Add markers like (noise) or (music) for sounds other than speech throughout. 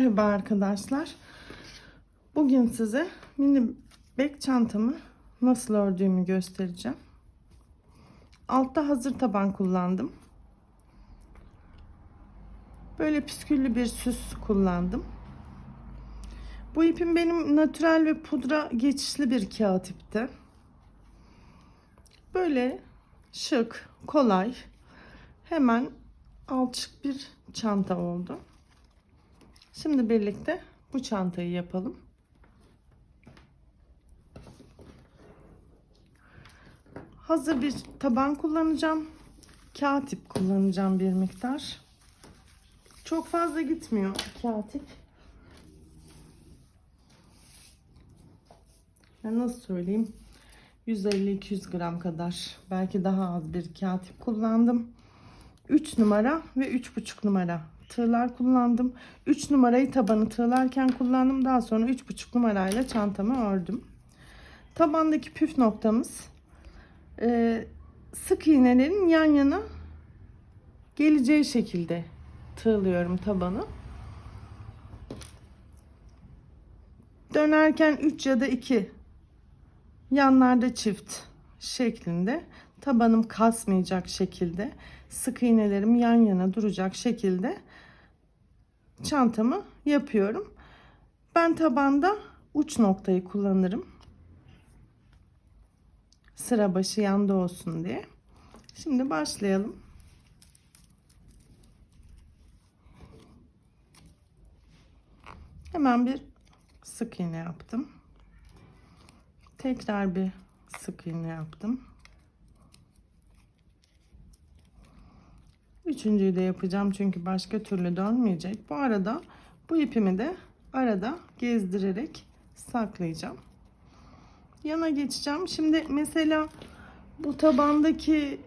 Merhaba arkadaşlar. Bugün size mini bek çantamı nasıl ördüğümü göstereceğim. Altta hazır taban kullandım. Böyle püsküllü bir süs kullandım. Bu ipim benim natürel ve pudra geçişli bir kağıt ipti. Böyle şık, kolay, hemen alçık bir çanta oldu. Şimdi birlikte bu çantayı yapalım. Hazır bir taban kullanacağım. Kağıt ip kullanacağım bir miktar. Çok fazla gitmiyor kağıt ip. Ya nasıl söyleyeyim? 150-200 gram kadar belki daha az bir kağıt ip kullandım. 3 numara ve 3,5 numara tığlar kullandım. 3 numarayı tabanı tığlarken kullandım. Daha sonra 3,5 numarayla çantamı ördüm. Tabandaki püf noktamız e, sık iğnelerin yan yana geleceği şekilde tığlıyorum tabanı. Dönerken 3 ya da 2 yanlarda çift şeklinde tabanım kasmayacak şekilde sık iğnelerim yan yana duracak şekilde çantamı yapıyorum. Ben tabanda uç noktayı kullanırım. Sıra başı yanda olsun diye. Şimdi başlayalım. Hemen bir sık iğne yaptım. Tekrar bir sık iğne yaptım. Üçüncüyü de yapacağım çünkü başka türlü dönmeyecek. Bu arada bu ipimi de arada gezdirerek saklayacağım. Yana geçeceğim. Şimdi mesela bu tabandaki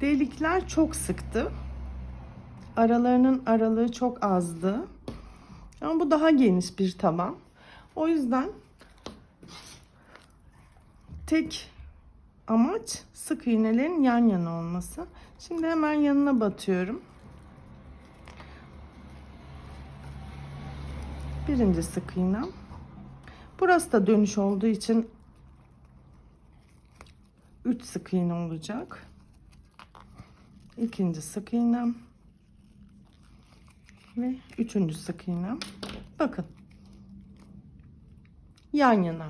delikler çok sıktı. Aralarının aralığı çok azdı. Ama bu daha geniş bir taban. O yüzden tek amaç sık iğnelerin yan yana olması. Şimdi hemen yanına batıyorum. Birinci sık iğnem. Burası da dönüş olduğu için 3 sık iğne olacak. İkinci sık iğnem ve üçüncü sık iğnem. Bakın. Yan yana.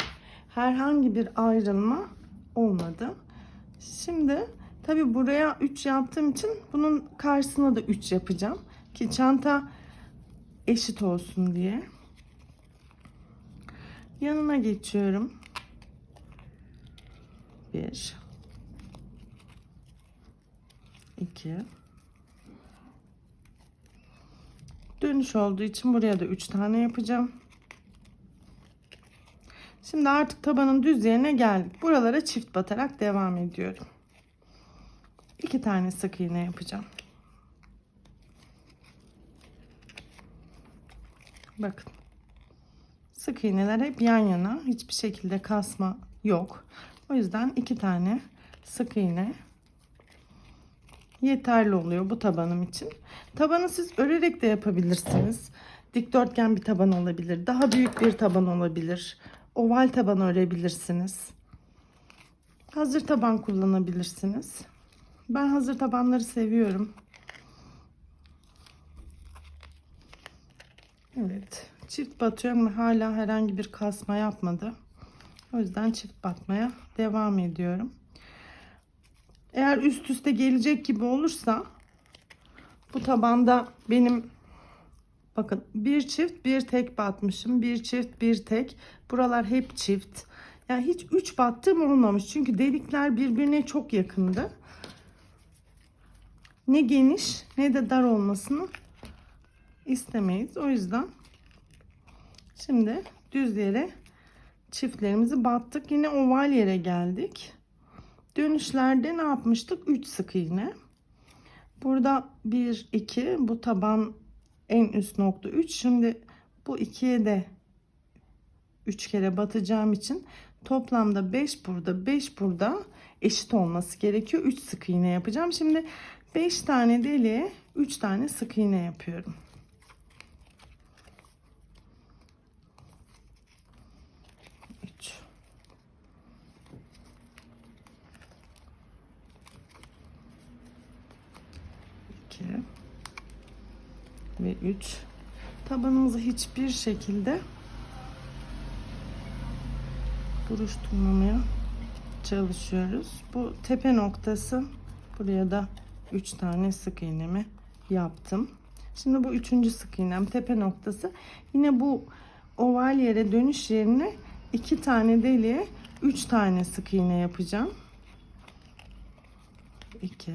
Herhangi bir ayrılma olmadı. Şimdi tabi buraya 3 yaptığım için bunun karşısına da 3 yapacağım. Ki çanta eşit olsun diye. Yanına geçiyorum. 1 2 Dönüş olduğu için buraya da 3 tane yapacağım. Şimdi artık tabanın düz yerine geldik. Buralara çift batarak devam ediyorum. İki tane sık iğne yapacağım. Bakın. Sık iğneler hep yan yana. Hiçbir şekilde kasma yok. O yüzden iki tane sık iğne yeterli oluyor bu tabanım için. Tabanı siz örerek de yapabilirsiniz. Dikdörtgen bir taban olabilir. Daha büyük bir taban olabilir oval taban örebilirsiniz. Hazır taban kullanabilirsiniz. Ben hazır tabanları seviyorum. Evet. Çift batıyorum ve hala herhangi bir kasma yapmadı. O yüzden çift batmaya devam ediyorum. Eğer üst üste gelecek gibi olursa bu tabanda benim Bakın bir çift bir tek batmışım. Bir çift bir tek. Buralar hep çift. Yani hiç üç battığım olmamış. Çünkü delikler birbirine çok yakındı. Ne geniş ne de dar olmasını istemeyiz. O yüzden şimdi düz yere çiftlerimizi battık. Yine oval yere geldik. Dönüşlerde ne yapmıştık? 3 sık iğne. Burada 1 2 bu taban en üst nokta 3. Şimdi bu ikiye de 3 kere batacağım için toplamda 5 burada 5 burada eşit olması gerekiyor. 3 sık iğne yapacağım. Şimdi 5 tane deliğe 3 tane sık iğne yapıyorum. Üç. İki. ve 3 tabanımızı hiçbir şekilde buruşturmamaya çalışıyoruz. Bu tepe noktası buraya da 3 tane sık iğnemi yaptım. Şimdi bu üçüncü sık iğnem tepe noktası. Yine bu oval yere dönüş yerine iki tane deliğe 3 tane sık iğne yapacağım. 2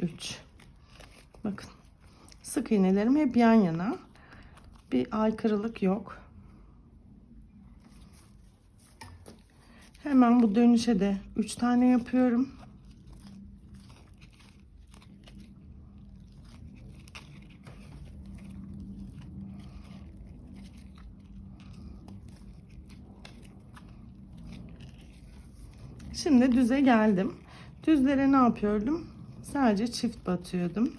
3 Bakın. Sık iğnelerim hep yan yana. Bir aykırılık yok. Hemen bu dönüşe de 3 tane yapıyorum. Şimdi düze geldim. Düzlere ne yapıyordum? Sadece çift batıyordum.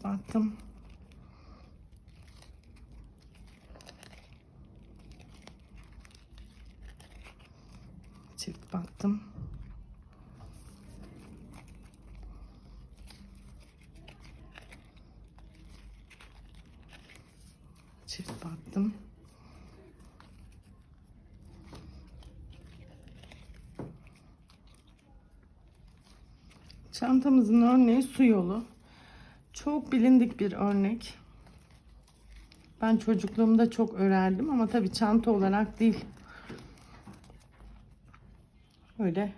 Çift battım. Çift battım. Çift battım. Çantamızın örneği su yolu. Çok bilindik bir örnek. Ben çocukluğumda çok örerdim ama tabii çanta olarak değil. Öyle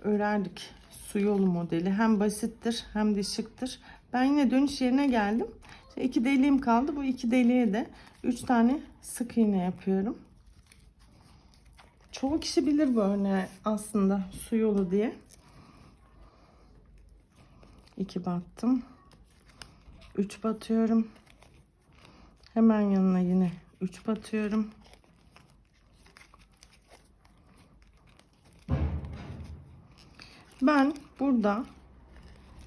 örerdik. Su yolu modeli. Hem basittir hem de şıktır. Ben yine dönüş yerine geldim. İşte iki deliğim kaldı. Bu iki deliğe de üç tane sık iğne yapıyorum. Çoğu kişi bilir bu örneği aslında su yolu diye. İki battım. 3 batıyorum. Hemen yanına yine 3 batıyorum. Ben burada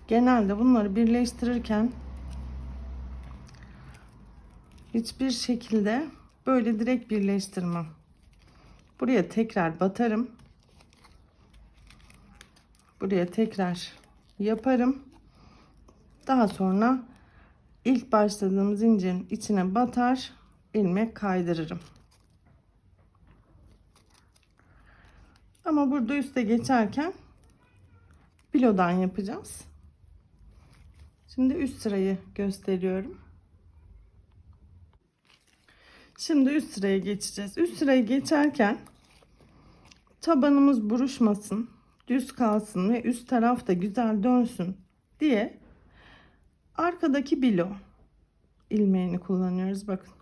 genelde bunları birleştirirken hiçbir şekilde böyle direkt birleştirmem. Buraya tekrar batarım. Buraya tekrar yaparım. Daha sonra ilk başladığım zincirin içine batar ilmek kaydırırım. Ama burada üste geçerken bilodan yapacağız. Şimdi üst sırayı gösteriyorum. Şimdi üst sıraya geçeceğiz. Üst sırayı geçerken tabanımız buruşmasın, düz kalsın ve üst taraf da güzel dönsün diye arkadaki bilo ilmeğini kullanıyoruz bakın.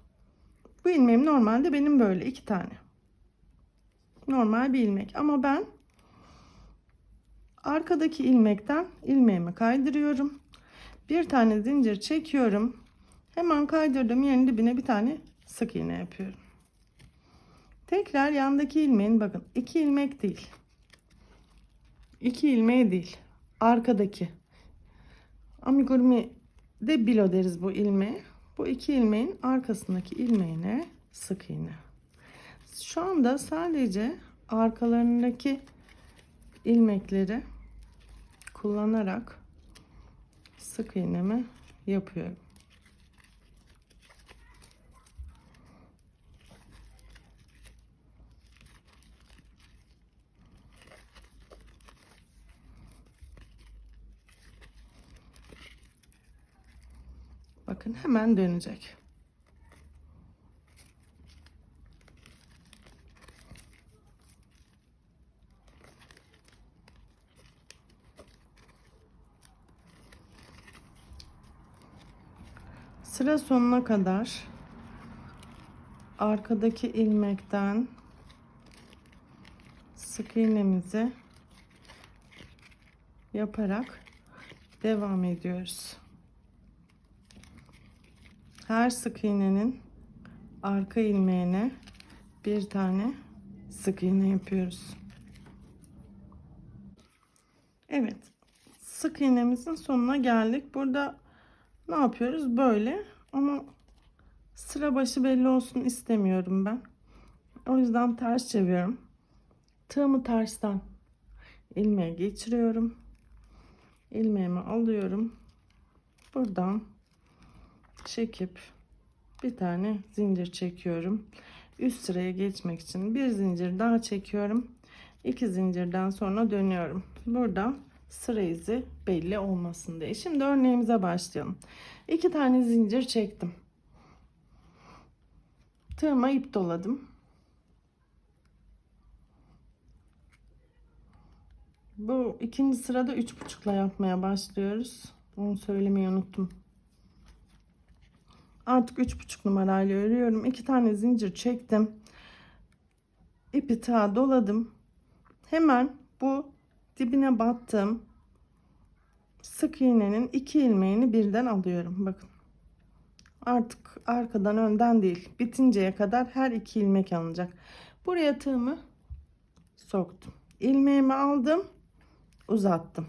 Bu ilmeğim normalde benim böyle iki tane. Normal bir ilmek ama ben arkadaki ilmekten ilmeğimi kaydırıyorum. Bir tane zincir çekiyorum. Hemen kaydırdığım yerin dibine bir tane sık iğne yapıyorum. Tekrar yandaki ilmeğin bakın iki ilmek değil. İki ilmeği değil. Arkadaki. Amigurumi de bilo deriz bu ilmeğe. Bu iki ilmeğin arkasındaki ilmeğine sık iğne. Şu anda sadece arkalarındaki ilmekleri kullanarak sık iğnemi yapıyorum. Bakın hemen dönecek. Sıra sonuna kadar arkadaki ilmekten sık iğnemizi yaparak devam ediyoruz. Her sık iğnenin arka ilmeğine bir tane sık iğne yapıyoruz. Evet. Sık iğnemizin sonuna geldik. Burada ne yapıyoruz? Böyle ama sıra başı belli olsun istemiyorum ben. O yüzden ters çeviriyorum. Tığımı tersten ilmeğe geçiriyorum. İlmeğimi alıyorum. Buradan çekip bir tane zincir çekiyorum. Üst sıraya geçmek için bir zincir daha çekiyorum. İki zincirden sonra dönüyorum. Burada sıra izi belli olmasın diye. Şimdi örneğimize başlayalım. İki tane zincir çektim. Tığıma ip doladım. Bu ikinci sırada üç buçukla yapmaya başlıyoruz. Onu söylemeyi unuttum. Artık üç buçuk numarayla örüyorum. İki tane zincir çektim. İpi tığa doladım. Hemen bu dibine battığım sık iğnenin iki ilmeğini birden alıyorum. Bakın. Artık arkadan önden değil. Bitinceye kadar her iki ilmek alınacak. Buraya tığımı soktum. İlmeğimi aldım. Uzattım.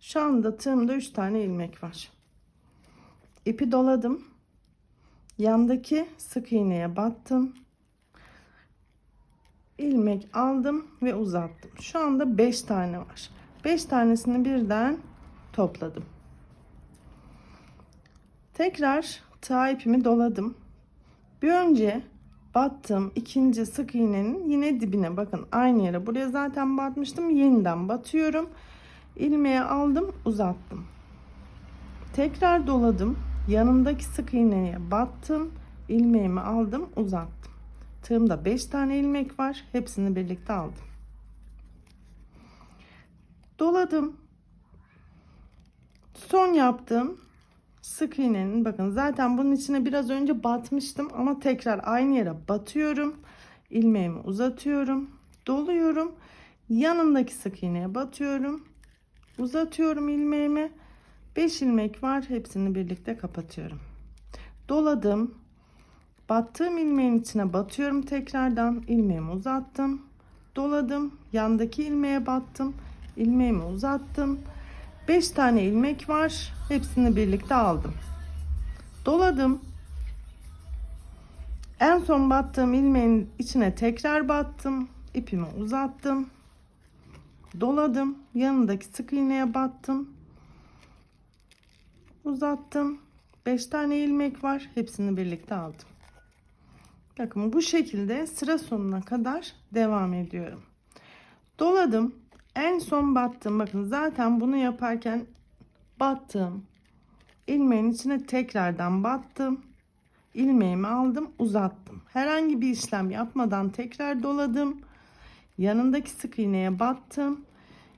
Şu anda tığımda 3 tane ilmek var. İpi doladım. Yandaki sık iğneye battım. ilmek aldım ve uzattım. Şu anda 5 tane var. 5 tanesini birden topladım. Tekrar tığ ipimi doladım. Bir önce battım ikinci sık iğnenin yine dibine bakın aynı yere buraya zaten batmıştım yeniden batıyorum ilmeği aldım uzattım tekrar doladım yanındaki sık iğneye battım ilmeğimi aldım uzattım. Tığımda 5 tane ilmek var hepsini birlikte aldım. Doladım. Son yaptığım sık iğnenin bakın zaten bunun içine biraz önce batmıştım ama tekrar aynı yere batıyorum. İlmeğimi uzatıyorum doluyorum. Yanındaki sık iğneye batıyorum uzatıyorum ilmeğimi 5 ilmek var hepsini birlikte kapatıyorum doladım battığım ilmeğin içine batıyorum tekrardan ilmeğimi uzattım doladım yandaki ilmeğe battım ilmeğimi uzattım 5 tane ilmek var. Hepsini birlikte aldım. Doladım. En son battığım ilmeğin içine tekrar battım. İpimi uzattım. Doladım. Yanındaki sık iğneye battım. Uzattım. 5 tane ilmek var. Hepsini birlikte aldım. Bakın bu şekilde sıra sonuna kadar devam ediyorum. Doladım en son battım bakın zaten bunu yaparken battım ilmeğin içine tekrardan battım ilmeğimi aldım uzattım herhangi bir işlem yapmadan tekrar doladım yanındaki sık iğneye battım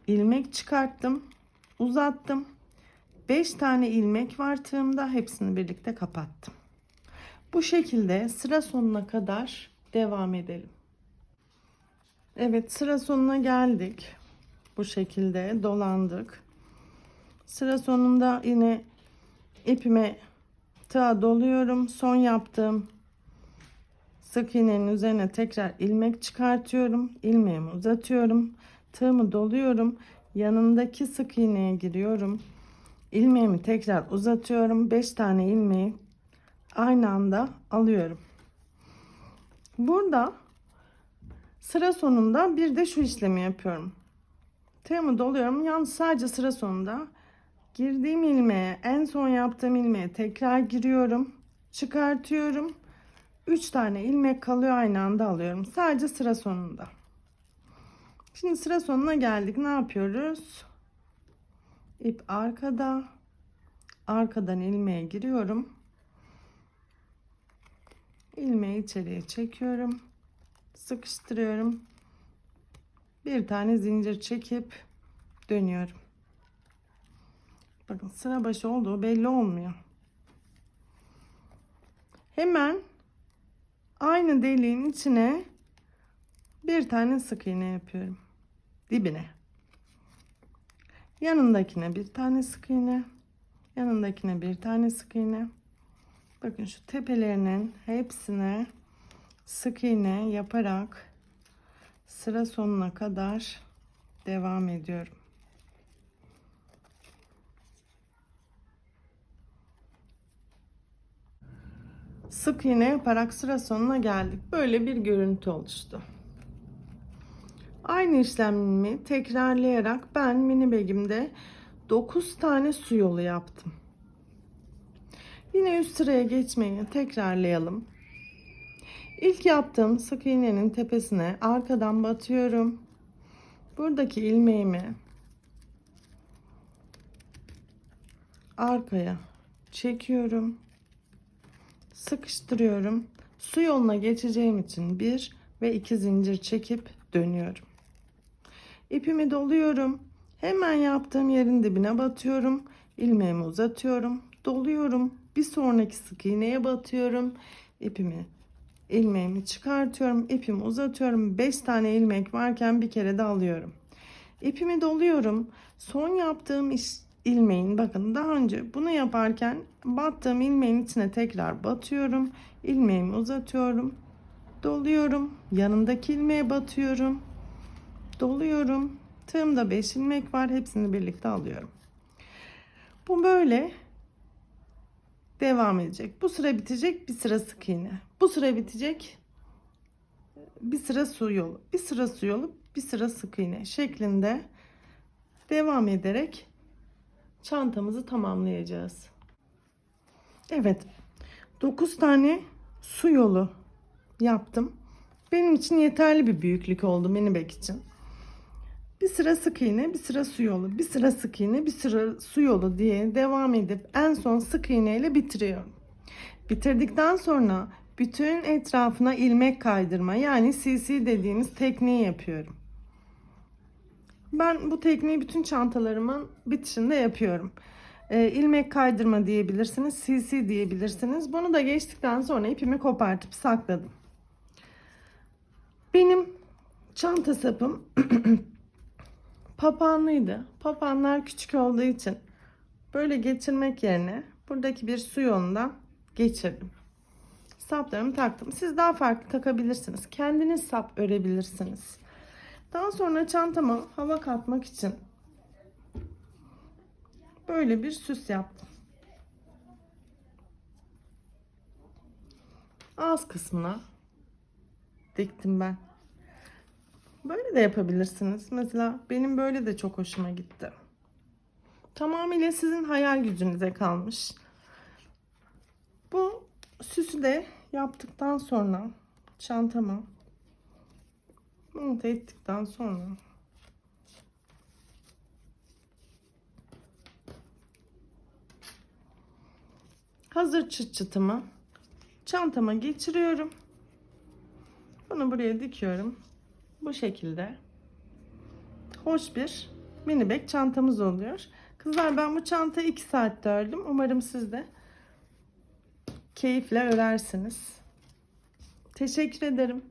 ilmek çıkarttım uzattım 5 tane ilmek var tığımda hepsini birlikte kapattım bu şekilde sıra sonuna kadar devam edelim Evet sıra sonuna geldik bu şekilde dolandık. Sıra sonunda yine ipime tığa doluyorum. Son yaptığım sık iğnenin üzerine tekrar ilmek çıkartıyorum. ilmeğimi uzatıyorum. Tığımı doluyorum. Yanındaki sık iğneye giriyorum. İlmeğimi tekrar uzatıyorum. 5 tane ilmeği aynı anda alıyorum. Burada sıra sonunda bir de şu işlemi yapıyorum. Tığımı doluyorum. Yalnız sadece sıra sonunda girdiğim ilmeğe en son yaptığım ilmeğe tekrar giriyorum. Çıkartıyorum. 3 tane ilmek kalıyor aynı anda alıyorum. Sadece sıra sonunda. Şimdi sıra sonuna geldik. Ne yapıyoruz? İp arkada. Arkadan ilmeğe giriyorum. ilmeği içeriye çekiyorum. Sıkıştırıyorum bir tane zincir çekip dönüyorum. Bakın sıra başı olduğu belli olmuyor. Hemen aynı deliğin içine bir tane sık iğne yapıyorum. Dibine. Yanındakine bir tane sık iğne. Yanındakine bir tane sık iğne. Bakın şu tepelerinin hepsine sık iğne yaparak sıra sonuna kadar devam ediyorum. Sık iğne yaparak sıra sonuna geldik. Böyle bir görüntü oluştu. Aynı işlemi tekrarlayarak ben mini bagimde 9 tane su yolu yaptım. Yine üst sıraya geçmeyi tekrarlayalım. İlk yaptığım sık iğnenin tepesine arkadan batıyorum. Buradaki ilmeğimi arkaya çekiyorum. Sıkıştırıyorum. Su yoluna geçeceğim için bir ve iki zincir çekip dönüyorum. İpimi doluyorum. Hemen yaptığım yerin dibine batıyorum. ilmeğimi uzatıyorum. Doluyorum. Bir sonraki sık iğneye batıyorum. İpimi ilmeğimi çıkartıyorum. ipimi uzatıyorum. 5 tane ilmek varken bir kere de alıyorum. İpimi doluyorum. Son yaptığım iş ilmeğin bakın daha önce bunu yaparken battığım ilmeğin içine tekrar batıyorum. ilmeğimi uzatıyorum. Doluyorum. Yanındaki ilmeğe batıyorum. Doluyorum. Tığımda 5 ilmek var. Hepsini birlikte alıyorum. Bu böyle devam edecek. Bu sıra bitecek. Bir sıra sık iğne. Bu sıra bitecek. Bir sıra su yolu. Bir sıra su yolu. Bir sıra sık iğne şeklinde devam ederek çantamızı tamamlayacağız. Evet. 9 tane su yolu yaptım. Benim için yeterli bir büyüklük oldu mini bag için. Bir sıra sık iğne, bir sıra su yolu, bir sıra sık iğne, bir sıra su yolu diye devam edip en son sık iğne ile bitiriyorum. Bitirdikten sonra bütün etrafına ilmek kaydırma yani CC dediğimiz tekniği yapıyorum. Ben bu tekniği bütün çantalarımın bitişinde yapıyorum. Ee, ilmek kaydırma diyebilirsiniz, CC diyebilirsiniz. Bunu da geçtikten sonra ipimi kopartıp sakladım. Benim çanta sapım (clears throat) papağanlıydı. Papağanlar küçük olduğu için böyle geçirmek yerine buradaki bir su yolundan geçirdim. Saplarımı taktım. Siz daha farklı takabilirsiniz. Kendiniz sap örebilirsiniz. Daha sonra çantama hava katmak için böyle bir süs yaptım. Ağız kısmına diktim ben. Böyle de yapabilirsiniz. Mesela benim böyle de çok hoşuma gitti. Tamamıyla sizin hayal gücünüze kalmış. Bu süsü de yaptıktan sonra çantama monte ettikten sonra hazır çıt çıtımı çantama geçiriyorum. Bunu buraya dikiyorum. Bu şekilde hoş bir mini bag çantamız oluyor. Kızlar ben bu çantayı 2 saatte ördüm. Umarım siz de keyifle örersiniz. Teşekkür ederim.